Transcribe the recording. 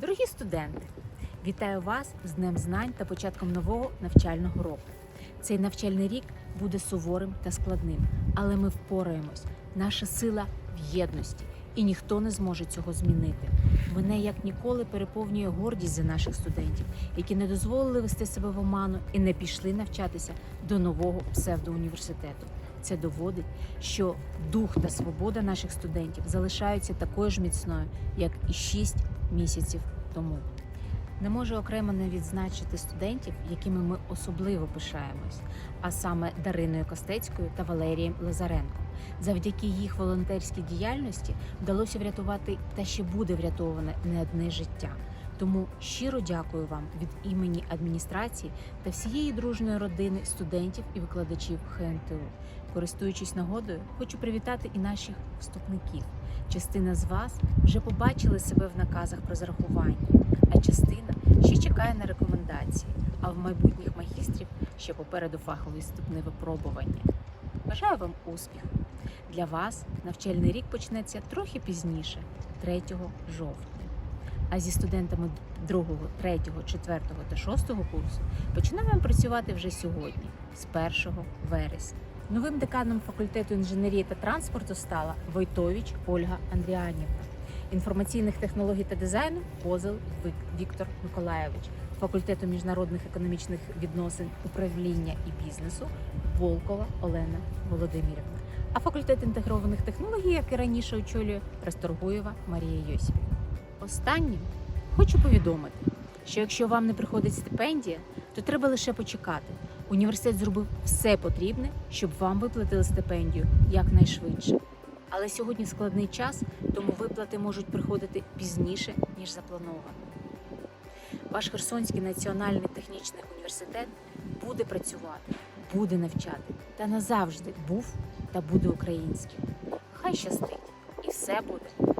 Дорогі студенти, вітаю вас з Днем знань та початком нового навчального року. Цей навчальний рік буде суворим та складним, але ми впораємось. Наша сила в єдності, і ніхто не зможе цього змінити. Мене як ніколи переповнює гордість за наших студентів, які не дозволили вести себе в оману і не пішли навчатися до нового псевдоуніверситету. Це доводить, що дух та свобода наших студентів залишаються такою ж міцною, як і 6 місяців тому. Не можу окремо не відзначити студентів, якими ми особливо пишаємось, а саме Дариною Костецькою та Валерієм Лазаренком. Завдяки їх волонтерській діяльності вдалося врятувати та ще буде врятоване не одне життя. Тому щиро дякую вам від імені адміністрації та всієї дружної родини студентів і викладачів ХНТУ. Користуючись нагодою, хочу привітати і наших вступників. Частина з вас вже побачили себе в наказах про зарахування, а частина ще чекає на рекомендації. А в майбутніх магістрів ще попереду фахові вступні випробування. Бажаю вам успіху! Для вас навчальний рік почнеться трохи пізніше, 3 жовтня. А зі студентами 2, 3, 4 та 6 курсу починаємо працювати вже сьогодні, з 1 вересня. Новим деканом факультету інженерії та транспорту стала Войтович Ольга Андріанівна. Інформаційних технологій та дизайну Козел Віктор Миколаєвич, факультету міжнародних економічних відносин, управління і бізнесу Волкова Олена Володимирівна. А факультет інтегрованих технологій, як і раніше очолює Расторгуєва Марія Йосипівна. Останнім хочу повідомити, що якщо вам не приходить стипендія, то треба лише почекати. Університет зробив все потрібне, щоб вам виплатили стипендію якнайшвидше. Але сьогодні складний час, тому виплати можуть приходити пізніше, ніж заплановано. Ваш Херсонський національний технічний університет буде працювати, буде навчати та назавжди був та буде українським. Хай щастить, і все буде